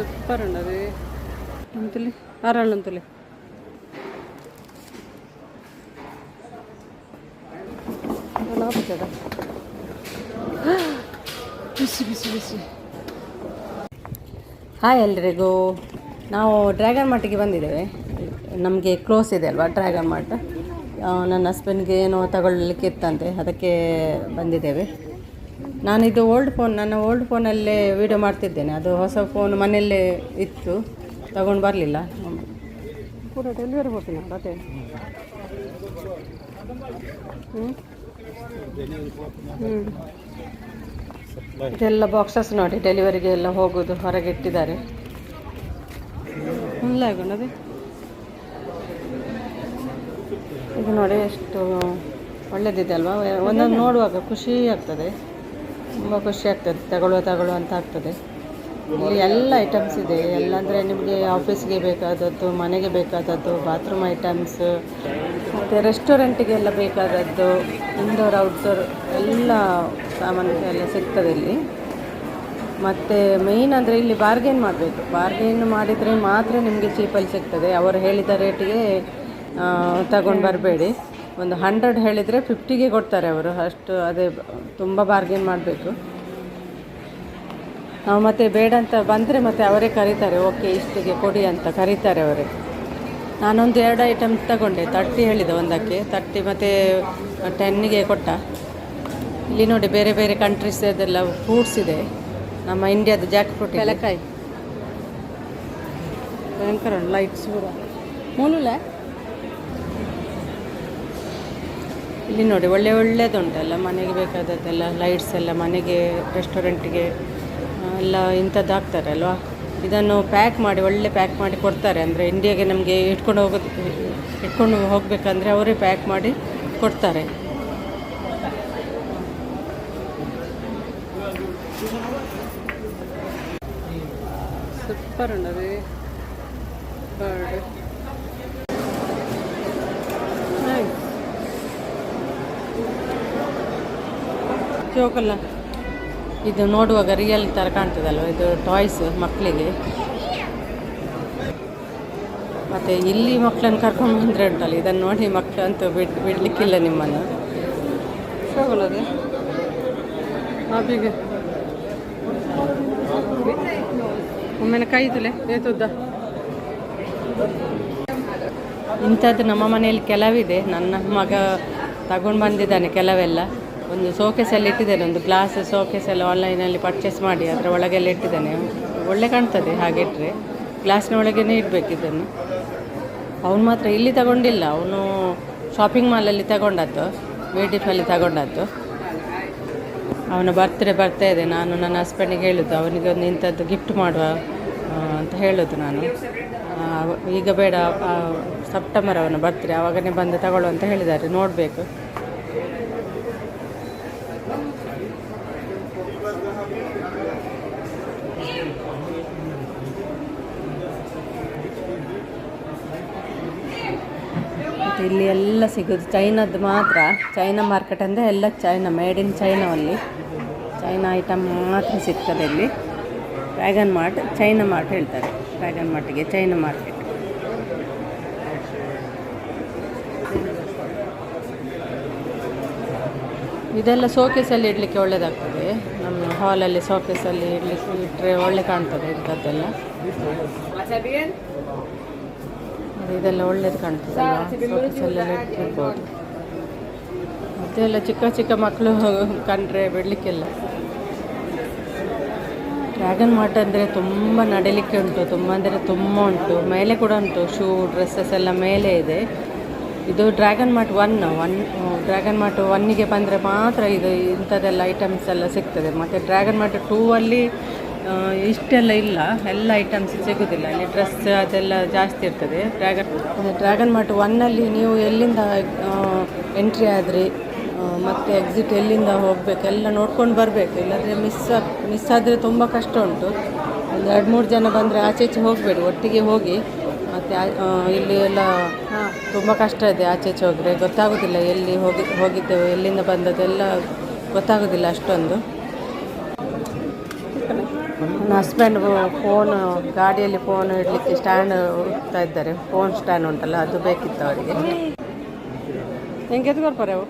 Super ಬಿಸಿ ಬಿಸಿ ಬಿಸಿ. Hi ಎಲ್ರಿಗೂ. ನಾವು dragon ಮಾರ್ಟಿಗೆ ಬಂದಿದ್ದೇವೆ. ನಮಗೆ ಕ್ಲೋಸ್ ಇದೆ ಅಲ್ವಾ ಡ್ರ್ಯಾಗನ್ ಮಾರ್ಟ್ ನನ್ನ ಹಸ್ಬೆಂಡ್ಗೆ ಏನೋ ತಗೊಳ್ಳಲಿಕ್ಕೆ ಇತ್ತಂತೆ. ಅದಕ್ಕೆ ಬಂದಿದ್ದೇವೆ. ನಾನಿದು ಓಲ್ಡ್ ಫೋನ್ ನನ್ನ ಓಲ್ಡ್ ಫೋನಲ್ಲೇ ವೀಡಿಯೋ ಮಾಡ್ತಿದ್ದೇನೆ. ಅದು ಹೊಸ ಫೋನ್ ಮನೆಯಲ್ಲೇ ಇತ್ತು. ತಗೊಂಡು ಬರಲಿಲ್ಲ. ಕೂಡ ಡೆಲಿವರಿ ಬರ್ತೀನಿ ಅದೇ. ಇದೆಲ್ಲ ಬಾಕ್ಸಸ್ ನೋಡಿ ಡೆಲಿವರಿಗೆ ಎಲ್ಲ ಹೋಗೋದು, ಹೊರಗೆ ಇಟ್ಟಿದ್ದಾರೆ. ಇದು ನೋಡಿ, ಎಷ್ಟು ಒಳ್ಳೆದಿದೆ ಅಲ್ವಾ? ಒಂದೊಂದು ನೋಡುವಾಗ ಖುಷಿ ಆಗ್ತದೆ. ತುಂಬ ಖುಷಿ ಆಗ್ತದೆ. ತಗೊಳ್ಳೋ ತಗೊಳ್ಳುವ ಅಂತ ಆಗ್ತದೆ. ಇಲ್ಲಿ ಎಲ್ಲ ಐಟಮ್ಸ್ ಇದೆ. ಎಲ್ಲ ಅಂದರೆ ನಿಮಗೆ ಆಫೀಸ್ಗೆ ಬೇಕಾದದ್ದು, ಮನೆಗೆ ಬೇಕಾದದ್ದು ಬಾತ್ರೂಮ್ ಐಟಮ್ಸ್ ಮತ್ತು ರೆಸ್ಟೋರೆಂಟಿಗೆಲ್ಲ ಬೇಕಾದದ್ದು ಇಂಡೋರ್ ಔಟ್ಡೋರ್ ಎಲ್ಲ ಸಾಮಾನು ಎಲ್ಲ ಸಿಗ್ತದೆ ಇಲ್ಲಿ. ಮತ್ತು ಮೇಯ್ನ್ ಅಂದರೆ ಇಲ್ಲಿ ಬಾರ್ಗೇನ್ ಮಾಡಬೇಕು. ಬಾರ್ಗೇನ್ ಮಾಡಿದರೆ ಮಾತ್ರ ನಿಮಗೆ ಚೀಪಲ್ಲಿ ಸಿಗ್ತದೆ. ಅವರು ಹೇಳಿದ ರೇಟಿಗೆ ತಗೊಂಡು ಬರಬೇಡಿ. ಒಂದು ಹಂಡ್ರೆಡ್ ಹೇಳಿದರೆ ಫಿಫ್ಟಿಗೆ ಕೊಡ್ತಾರೆ ಅವರು. ಅಷ್ಟು ಅದೇ ತುಂಬ ಬಾರ್ಗೇನ್ ಮಾಡಬೇಕು. ನಾವು ಮತ್ತೆ ಬೇಡ ಅಂತ ಬಂದರೆ ಮತ್ತೆ ಅವರೇ ಕರೀತಾರೆ. ಓಕೆ, ಇಷ್ಟಿಗೆ ಕೊಡಿ ಅಂತ ಕರೀತಾರೆ ಅವರೇ. ನಾನೊಂದು ಎರಡು ಐಟಮ್ ತಗೊಂಡೆ. ತರ್ಟಿ ಹೇಳಿದೆ ಒಂದಕ್ಕೆ. ತರ್ಟಿ ಮತ್ತು ಟೆನ್ನಿಗೆ ಕೊಟ್ಟ. ಇಲ್ಲಿ ನೋಡಿ ಬೇರೆ ಬೇರೆ ಕಂಟ್ರೀಸ್ ಅದೆಲ್ಲ ಫ್ರೂಟ್ಸ್ ಇದೆ. ನಮ್ಮ ಇಂಡಿಯಾದ ಜಾಕ್ ಫ್ರೂಟ್ ಎಲೆಕಾಯಿ ಭಯಂಕರ ಲೈಟ್ಸ್ ಕೂಡ. ಮೂಲುಲ ಇಲ್ಲಿ ನೋಡಿ, ಒಳ್ಳೆ ಒಳ್ಳೆಯದುಂಟಲ್ಲ ಮನೆಗೆ ಬೇಕಾದದ್ದೆಲ್ಲ ಲೈಟ್ಸ್ ಎಲ್ಲ ಮನೆಗೆ ರೆಸ್ಟೋರೆಂಟಿಗೆ ಎಲ್ಲ ಇಂಥದ್ದು ಅಲ್ವಾ ಇದನ್ನು ಪ್ಯಾಕ್ ಮಾಡಿ, ಒಳ್ಳೆ ಪ್ಯಾಕ್ ಮಾಡಿ ಕೊಡ್ತಾರೆ. ಅಂದರೆ ಇಂಡಿಯಾಗೆ ನಮಗೆ ಇಟ್ಕೊಂಡು ಹೋಗೋದು ಇಟ್ಕೊಂಡು ಹೋಗಬೇಕಂದ್ರೆ ಅವರೇ ಪ್ಯಾಕ್ ಮಾಡಿ ಕೊಡ್ತಾರೆ. ಸೂಪರ್ ಉಂಟದು ಬರ್ಡ್ ಜೋಕಲ್ಲ ಇದು ನೋಡುವಾಗ ರಿಯಲ್ ಥರ ಕಾಣ್ತದಲ್ವ? ಇದು ಟಾಯ್ಸ್ ಮಕ್ಕಳಿಗೆ ಮತ್ತು ಇಲ್ಲಿ ಮಕ್ಕಳನ್ನು ಕರ್ಕೊಂಡು ಬಂದರೆ ಉಂಟಲ್ಲ, ಇದನ್ನು ನೋಡಿ ಮಕ್ಕಳಂತೂ ಬಿಡ್, ಬಿಡಲಿಕ್ಕಿಲ್ಲ ನಿಮ್ಮನ್ನು. ಅಬಿಗೆ ಒಮ್ಮೆನ ಕೈ ತುಲೆ, ಏತುದ್ದ? ಇಂಥದ್ದು ನಮ್ಮ ಮನೆಯಲ್ಲಿ ಕೆಲವಿದೆ. ನನ್ನ ಮಗ ತಗೊಂಡು ಬಂದಿದ್ದಾನೆ ಕೆಲವೆಲ್ಲ. ಒಂದು ಸೋಕೇಸಲ್ಲಿ ಇಟ್ಟಿದ್ದೇನೆ, ಒಂದು ಗ್ಲಾಸ್ ಸೋಕೇಸ್ ಎಲ್ಲ ಆನ್ಲೈನಲ್ಲಿ ಪರ್ಚೇಸ್ ಮಾಡಿ, ಅದರ ಒಳಗೆಲ್ಲ ಇಟ್ಟಿದ್ದೇನೆ. ಒಳ್ಳೆ ಕಾಣ್ತದೆ ಹಾಗೆ ಇಟ್ಟರೆ ಗ್ಲಾಸ್ನ ಒಳಗೇ ಇಡಬೇಕು ಇದನ್ನು. ಅವನು ಮಾತ್ರ ಇಲ್ಲಿ ತಗೊಂಡಿಲ್ಲ, ಅವನು ಶಾಪಿಂಗ್ ಮಾಲಲ್ಲಿ ತಗೊಂಡದ್ದು ಡಿ ತಗೊಂಡದ್ದು. ಅವನ ಬರ್ತ್ಡೇ ಬರ್ತಾ ಇದೆ, ನಾನು ನನ್ನ ಹಸ್ಬೆಂಡಿಗೆ ಹೇಳೋದು, ಅವನಿಗೆ ಒಂದು ಇಂಥದ್ದು ಗಿಫ್ಟ್ ಮಾಡುವ ಅಂತ ಹೇಳೋದು ನಾನು. ಈಗ ಬೇಡ ಸೆಪ್ಟೆಂಬರ್ ಅವನ ಬರ್ತ್ಡೇ ಆವಾಗನೇ ಬಂದು ತಗೊಳ್ಳುವಂತ ಹೇಳಿದ್ದಾರೆ, ನೋಡಬೇಕು. ಮತ್ತು ಇಲ್ಲಿ ಎಲ್ಲ ಸಿಗೋದು. ಚೈನದ್ದು ಮಾತ್ರ. ಚೈನಾ ಮಾರ್ಕೆಟ್ ಅಂದರೆ ಎಲ್ಲ ಚೈನಾ ಮೇಡ್ ಇನ್ ಚೈನಾ ಅಲ್ಲಿ. ಚೈನಾ ಐಟಮ್ ಮಾತ್ರ ಸಿಗ್ತದೆ ಇಲ್ಲಿ. ಡ್ರ್ಯಾಗನ್ ಮಾರ್ಟ್ ಚೈನಾ ಮಾರ್ಟ್ ಹೇಳ್ತಾರೆ. ಡ್ರ್ಯಾಗನ್ ಮಾರ್ಟಿಗೆ ಚೈನಾ ಮಾರ್ಕೆಟ್. ಇದೆಲ್ಲ ಸೋಕೇಸಲ್ಲಿ ಇಡಲಿಕ್ಕೆ ಒಳ್ಳೆಯದಾಗ್ತದೆ ನಮ್ಮ ಹಾಲಲ್ಲಿ ಸೋಕೇಸಲ್ಲಿ ಇಡಲಿಕ್ಕೆ ಇಟ್ಟರೆ ಒಳ್ಳೆ ಕಾಣ್ತದೆ ಇಂಥದ್ದೆಲ್ಲ. ಇದೆಲ್ಲ ಒಳ್ಳೇದು ಕಾಣ್ತದೆ ಮತ್ತೆ ಎಲ್ಲ ಚಿಕ್ಕ ಚಿಕ್ಕ ಮಕ್ಕಳು ಕಂಡ್ರೆ ಬಿಡಲಿಕ್ಕಿಲ್ಲ. ಡ್ರ್ಯಾಗನ್ ಮಾರ್ಟ್ ಅಂದರೆ ತುಂಬ ನಡಿಲಿಕ್ಕೆ ಉಂಟು, ತುಂಬ ಅಂದರೆ ತುಂಬ ಉಂಟು. ಮೇಲೆ ಕೂಡ ಉಂಟು, ಶೂ, ಡ್ರೆಸ್ಸಸ್ ಎಲ್ಲ ಮೇಲೆ ಇದೆ. ಇದು dragon mart one one, dragon mart ಒನ್ನಿಗೆ ಬಂದರೆ ಮಾತ್ರ ಇದು ಇಂಥದ್ದೆಲ್ಲ ಐಟಮ್ಸ್ ಎಲ್ಲ ಸಿಗ್ತದೆ. ಮತ್ತು ಡ್ರ್ಯಾಗನ್ ಮಾರ್ಟ್ ಟೂ ಅಲ್ಲಿ ಇಷ್ಟೆಲ್ಲ ಇಲ್ಲ. ಎಲ್ಲ ಐಟಮ್ಸ್ ಸಿಗೋದಿಲ್ಲ. ಅಲ್ಲಿ ಡ್ರೆಸ್ ಅದೆಲ್ಲ ಜಾಸ್ತಿ ಇರ್ತದೆ. ಡ್ರ್ಯಾಗನ್ ಡ್ರ್ಯಾಗನ್ ಮಾರ್ಟ್ ಒನ್ನಲ್ಲಿ ನೀವು ಎಲ್ಲಿಂದ ಎಂಟ್ರಿ ಆದರೆ? ಮತ್ತು ಎಕ್ಸಿಟ್ ಎಲ್ಲಿಂದ ಹೋಗಬೇಕು? ಎಲ್ಲ ನೋಡ್ಕೊಂಡು ಬರಬೇಕು. ಇಲ್ಲಾಂದರೆ ಮಿಸ್ ಮಿಸ್ ಆದರೆ ತುಂಬ ಕಷ್ಟ ಉಂಟು. ಒಂದು ಎರಡು ಮೂರು ಜನ ಬಂದರೆ ಆಚೆ ಈಚೆ ಹೋಗಬೇಡಿ. ಒಟ್ಟಿಗೆ ಹೋಗಿ ಮತ್ತು ಇಲ್ಲಿ ಎಲ್ಲ ತುಂಬ ಕಷ್ಟ ಇದೆ ಆಚೆ ಈಚೆ ಹೋದರೆ ಗೊತ್ತಾಗೋದಿಲ್ಲ ಎಲ್ಲಿ ಹೋಗಿ ಹೋಗಿದ್ದೆವು ಎಲ್ಲಿಂದ ಬಂದದ್ದೆಲ್ಲ ಗೊತ್ತಾಗೋದಿಲ್ಲ ಅಷ್ಟೊಂದು. ನನ್ನ ಹಸ್ಬೆಂಡ್ ಫೋನು ಗಾಡಿಯಲ್ಲಿ ಫೋನ್ ಇಡಲಿಕ್ಕೆ ಸ್ಟ್ಯಾಂಡ್ ಹೋಗ್ತಾ ಇದ್ದಾರೆ. ಫೋನ್ ಸ್ಟ್ಯಾಂಡ್ ಉಂಟಲ್ಲ, ಅದು ಬೇಕಿತ್ತು ಅವರಿಗೆ. ಹೆಂಗೆ ಎತ್ಕೊಳ್ಪಾರೆ ಅವು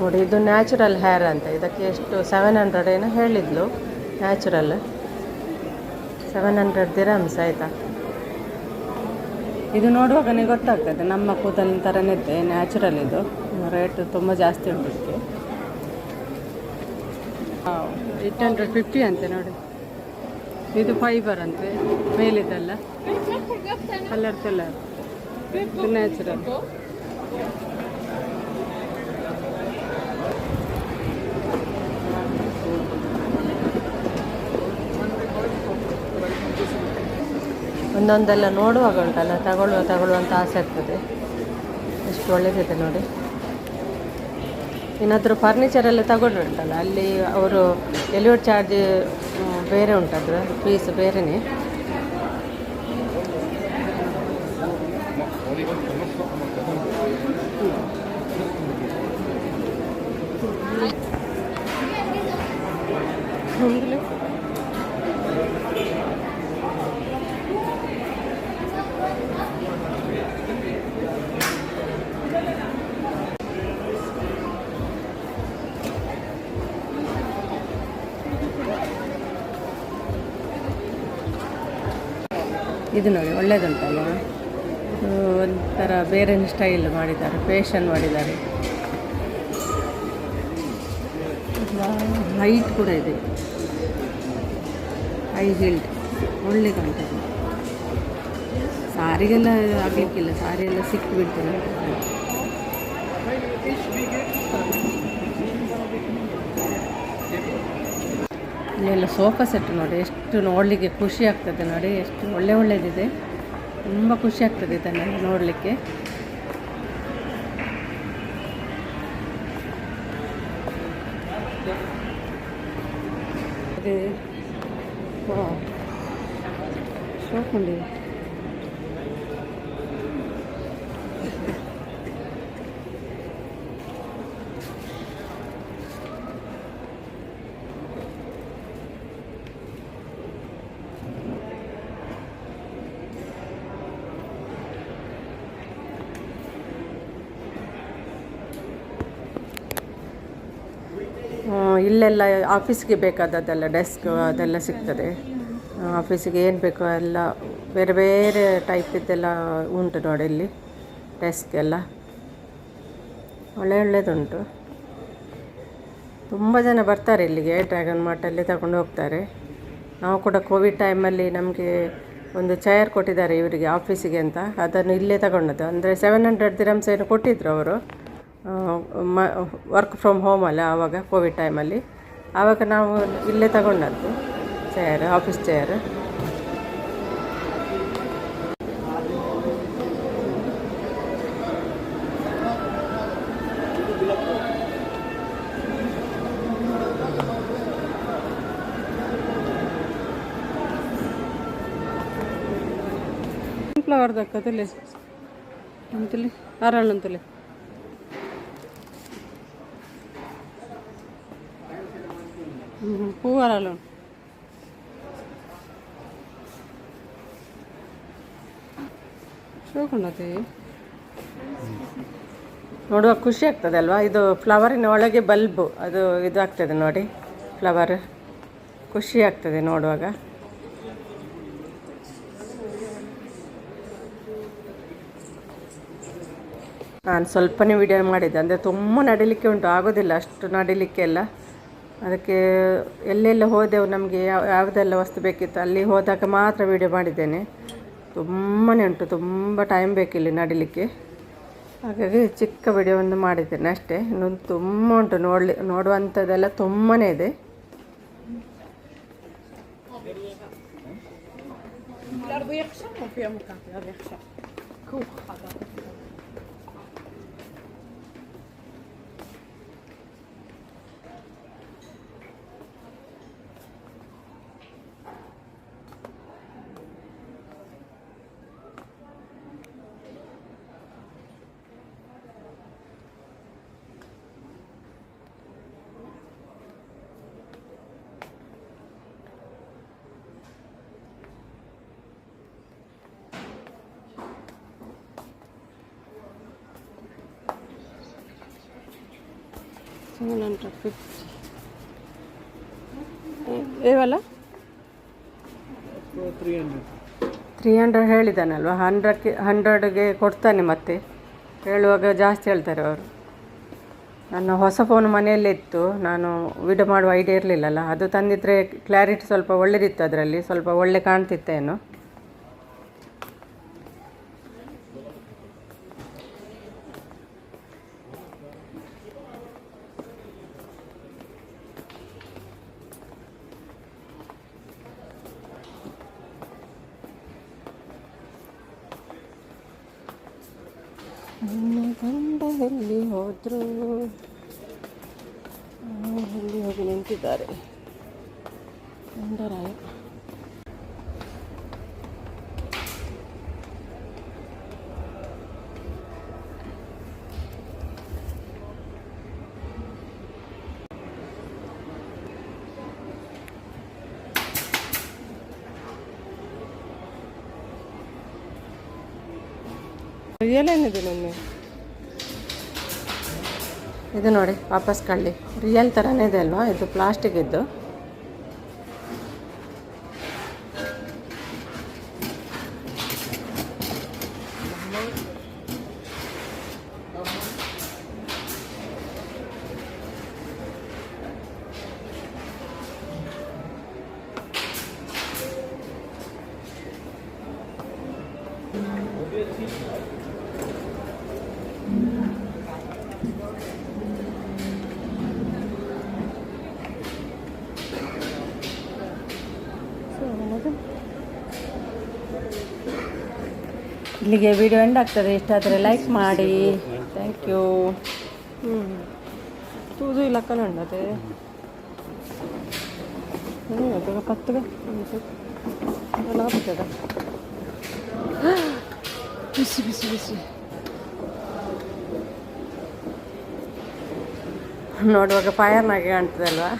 ನೋಡಿ, ಇದು ನ್ಯಾಚುರಲ್ ಹೇರ್ ಅಂತ. ಇದಕ್ಕೆ ಎಷ್ಟು ಸೆವೆನ್ ಹಂಡ್ರೆಡ್ ಏನೋ ಹೇಳಿದ್ಲು. ನ್ಯಾಚುರಲ್ ಸೆವೆನ್ ಹಂಡ್ರೆಡ್ ದಿರಮ್ಸ್ ಆಯಿತಾ? ಇದು ನೋಡುವಾಗನೇ ಗೊತ್ತಾಗ್ತದೆ. ನಮ್ಮ ಕೂದಲಿನ ಥರನೇ ಇದೆ ನ್ಯಾಚುರಲ್ ಇದು. ರೇಟ್ ತುಂಬ ಜಾಸ್ತಿ ಉಂಟು ಇದಕ್ಕೆ. ಏಯ್ಟ್ ಹಂಡ್ರೆಡ್ ಫಿಫ್ಟಿ ಅಂತೆ ನೋಡಿ. ಇದು ಫೈಬರ್ ಅಂತೆ. ಮೇಲಿದೆಲ್ಲ ಕಲರ್ ಕಲರ್ ನ್ಯಾಚುರಲ್ ಒಂದೊಂದೆಲ್ಲ ನೋಡುವಾಗ ಉಂಟಲ್ಲ, ತಗೊಳ್ಳುವ ತಗೊಳ್ಳುವಂತ ಆಸೆ ಆಗ್ತದೆ. ಎಷ್ಟು ಒಳ್ಳೆದಿದೆ ನೋಡಿ. ಏನಾದರೂ ಫರ್ನಿಚರೆಲ್ಲ ತಗೊಂಡು ಉಂಟಲ್ಲ, ಅಲ್ಲಿ ಅವರು ಡೆಲಿವರಿ ಚಾರ್ಜ್ ಬೇರೆ ಉಂಟದ್ರ ಫೀಸ್ ಬೇರೆಯೇ ಇದು ನೋಡಿ, ಒಳ್ಳೇದುಂಟಲ್ಲ? ಇದು ಒಂಥರ ಬೇರೆ ಸ್ಟೈಲ್ ಮಾಡಿದ್ದಾರೆ ಫೇಷನ್ ಮಾಡಿದ್ದಾರೆ. ಹೈಟ್ ಕೂಡ ಇದೆ. ಹೈ ಹೀಲ್ಡ್ ಒಳ್ಳೆ ಕಾಣ್ತದೆ. ಸಾರಿಗೆಲ್ಲ ಆಗಲಿಕ್ಕಿಲ್ಲ ಸಾರಿ ಎಲ್ಲ ಸಿಕ್ಕಿ ಇಲ್ಲೆಲ್ಲ ಸೋಫಾ ಸೆಟ್ ನೋಡಿ, ಎಷ್ಟು ನೋಡಲಿಕ್ಕೆ ಖುಷಿ ಆಗ್ತದೆ ನೋಡಿ, ಎಷ್ಟು ಒಳ್ಳೆ ಒಳ್ಳೆದಿದೆ. ತುಂಬ ಖುಷಿ ಆಗ್ತದೆ ಇದನ್ನೆಲ್ಲ ನೋಡಲಿಕ್ಕೆ. ಇಲ್ಲೆಲ್ಲ ಆಫೀಸ್ಗೆ ಬೇಕಾದದ್ದೆಲ್ಲ ಡೆಸ್ಕ್ ಅದೆಲ್ಲ ಸಿಗ್ತದೆ. ಆಫೀಸಿಗೆ ಏನು ಬೇಕೋ ಎಲ್ಲ ಬೇರೆ ಬೇರೆ ಟೈಪಿದ್ದೆಲ್ಲ ಉಂಟು ನೋಡಿ ಇಲ್ಲಿ ಡೆಸ್ಕ್ ಎಲ್ಲ. ಒಳ್ಳೆ ಒಳ್ಳೆಯದುಂಟು ತುಂಬ ಜನ ಬರ್ತಾರೆ ಇಲ್ಲಿಗೆ ಡ್ರ್ಯಾಗನ್ ಮಾರ್ಟಲ್ಲಿ ತಗೊಂಡು ಹೋಗ್ತಾರೆ. ನಾವು ಕೂಡ ಕೋವಿಡ್ ಟೈಮಲ್ಲಿ ನಮಗೆ ಒಂದು ಚೇರ್ ಕೊಟ್ಟಿದ್ದಾರೆ ಇವರಿಗೆ ಆಫೀಸಿಗೆ ಅಂತ. ಅದನ್ನು ಇಲ್ಲೇ ತಗೊಂಡದ್ದು. ಅಂದರೆ ಸೆವೆನ್ ಹಂಡ್ರೆಡ್ ದಿರಮ್ಸ್ ಏನು ಕೊಟ್ಟಿದ್ದರು ಅವರು. ಮ ವರ್ಕ್ ಫ್ರಮ್ ಹೋಮ್ ಅಲ್ಲ ಆವಾಗ ಕೋವಿಡ್ ಟೈಮಲ್ಲಿ ಆವಾಗ ನಾವು ಇಲ್ಲೇ ತಗೊಂಡದ್ದು ಚೇರ್ ಆಫೀಸ್ ಚೇರ್ ಫ್ಲವರ್ ದಕ್ಕದಲ್ಲಿ ಅಂತಲಿ ಅರಳು ಅಂತಲಿ ಹ್ಞೂ ಹೂ ಅರಳು ಶೋಕೊಂಡತಿ. ನೋಡುವ ಖುಷಿ ಆಗ್ತದೆ ಅಲ್ವಾ? ಇದು ಫ್ಲವರಿನ ಒಳಗೆ ಬಲ್ಬು. ಅದು ಇದಾಗ್ತದೆ ನೋಡಿ. ಫ್ಲವರ್. ಖುಷಿ ಆಗ್ತದೆ ನೋಡುವಾಗ. ನಾನು ಸ್ವಲ್ಪನೇ ವಿಡಿಯೋ ಮಾಡಿದ್ದೆ. ಅಂದರೆ ತುಂಬ ನಡಿಲಿಕ್ಕೆ ಉಂಟು. ಆಗೋದಿಲ್ಲ ಅಷ್ಟು ನಡಿಲಿಕ್ಕೆ ಎಲ್ಲ ಅದಕ್ಕೆ ಎಲ್ಲೆಲ್ಲಿ ಹೋದೆವು ನಮಗೆ ಯಾವ, ಯಾವುದೆಲ್ಲ ವಸ್ತು ಬೇಕಿತ್ತು ಅಲ್ಲಿ ಹೋದಾಗ ಮಾತ್ರ ವೀಡಿಯೋ ಮಾಡಿದ್ದೇನೆ. ತುಂಬಾ ಉಂಟು, ತುಂಬ ಟೈಮ್ ಬೇಕಿಲ್ಲಿ ನಡಿಲಿಕ್ಕೆ. ಹಾಗಾಗಿ ಚಿಕ್ಕ ವಿಡಿಯೋ ಒಂದು ಮಾಡಿದ್ದೇನೆ ಅಷ್ಟೇ. ಇನ್ನೊಂದು ತುಂಬ ಉಂಟು, ನೋಡಲಿ, ನೋಡುವಂಥದ್ದೆಲ್ಲ ತುಂಬಾ ಇದೆ. ಏವಲ್ಲ? ತ್ರೀ ಹಂಡ್ರೆಡ್ ತ್ರೀ ಹಂಡ್ರೆಡ್ ಹೇಳಿದ್ದಾನಲ್ವ ಹಂಡ್ರೆಡ್ಗೆ ಹಂಡ್ರೆಡ್ಗೆ ಕೊಡ್ತಾನೆ ಮತ್ತೆ. ಹೇಳುವಾಗ ಜಾಸ್ತಿ ಹೇಳ್ತಾರೆ ಅವರು. ನನ್ನ ಹೊಸ ಫೋನ್ ಮನೆಯಲ್ಲೇ ಇತ್ತು. ನಾನು ವಿಡಿಯೋ ಮಾಡುವ ಐಡಿಯಾ ಇರಲಿಲ್ಲಲ್ಲ. ಅದು ತಂದಿದ್ರೆ ಕ್ಲಾರಿಟಿ ಸ್ವಲ್ಪ ಒಳ್ಳೆದಿತ್ತು ಅದರಲ್ಲಿ. ಸ್ವಲ್ಪ ಒಳ್ಳೆ ಕಾಣ್ತಿತ್ತೇನೋ. ಗಂಡ ಎಲ್ಲಿ ಹೋದ್ರು ಅವ್ರು ಎಲ್ಲಿ ಹೋಗಿ ನಿಂತಿದ್ದಾರೆ ಗಂಡರಾಯ ರಿಯಲ್ ಏನಿದೆ ನಿನ್ನೆ ಇದು ನೋಡಿ ವಾಪಸ್ ಕಳ್ಳಿ. ರಿಯಲ್ ಥರನೇ ಇದೆ ಅಲ್ವಾ? ಇದು ಪ್ಲಾಸ್ಟಿಕ್ ಇದ್ದು. ಇಲ್ಲಿಗೆ ವಿಡಿಯೋ ಎಂಡ್ ಆಗ್ತದೆ. ಇಷ್ಟಾದರೆ ಲೈಕ್ ಮಾಡಿ. ಥ್ಯಾಂಕ್ ಯು ಹ್ಞೂ ತೂದು ಇಲ್ಲ ಕಲಂಡದೆ ಆಗ್ತದ ಬಿಸಿ ಬಿಸಿ ಬಿಸಿ. ನೋಡುವಾಗ ಫೈರ್ನಾಗೆ ಕಾಣ್ತದಲ್ವಾ